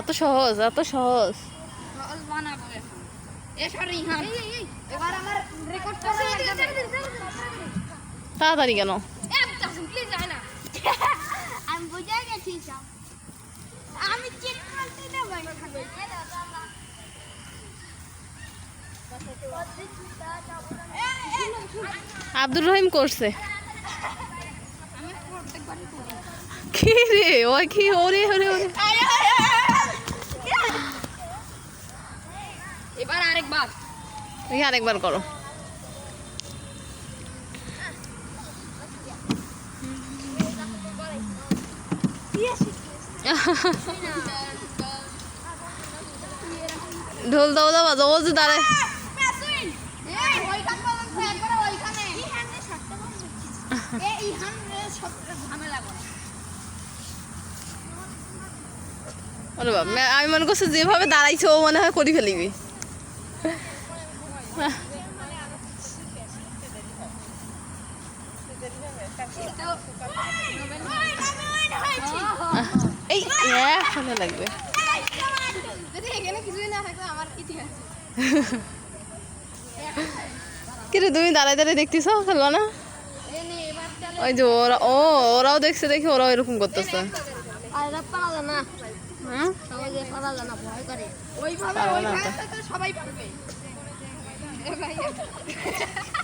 এত সহজ এত সহজ। তাড়াতাড়ি কেন? আব্দুর রহিম করছে। কি রে? ওই কি? ওরে ওরে ওরে। এবার আরেকবার। দেখি আরেকবার করো। ঢোল দাও দাও বাজো ও যে দাঁড়ায়। আমি মনে করছি যেভাবে দাঁড়াইছে ও মনে হয় করি ফেলিবি। এই এখানে লাগবে কিন্তু তুমি দাঁড়ায় দাঁড়ায় দেখতেছ? খেলবা না? ওই যে ওরা ও ওরাও দেখছে দেখি ওরাও এরকম করতেছে হুম ওইভাবে পারবে না ওইভাবে তো। তো সবাই পারবে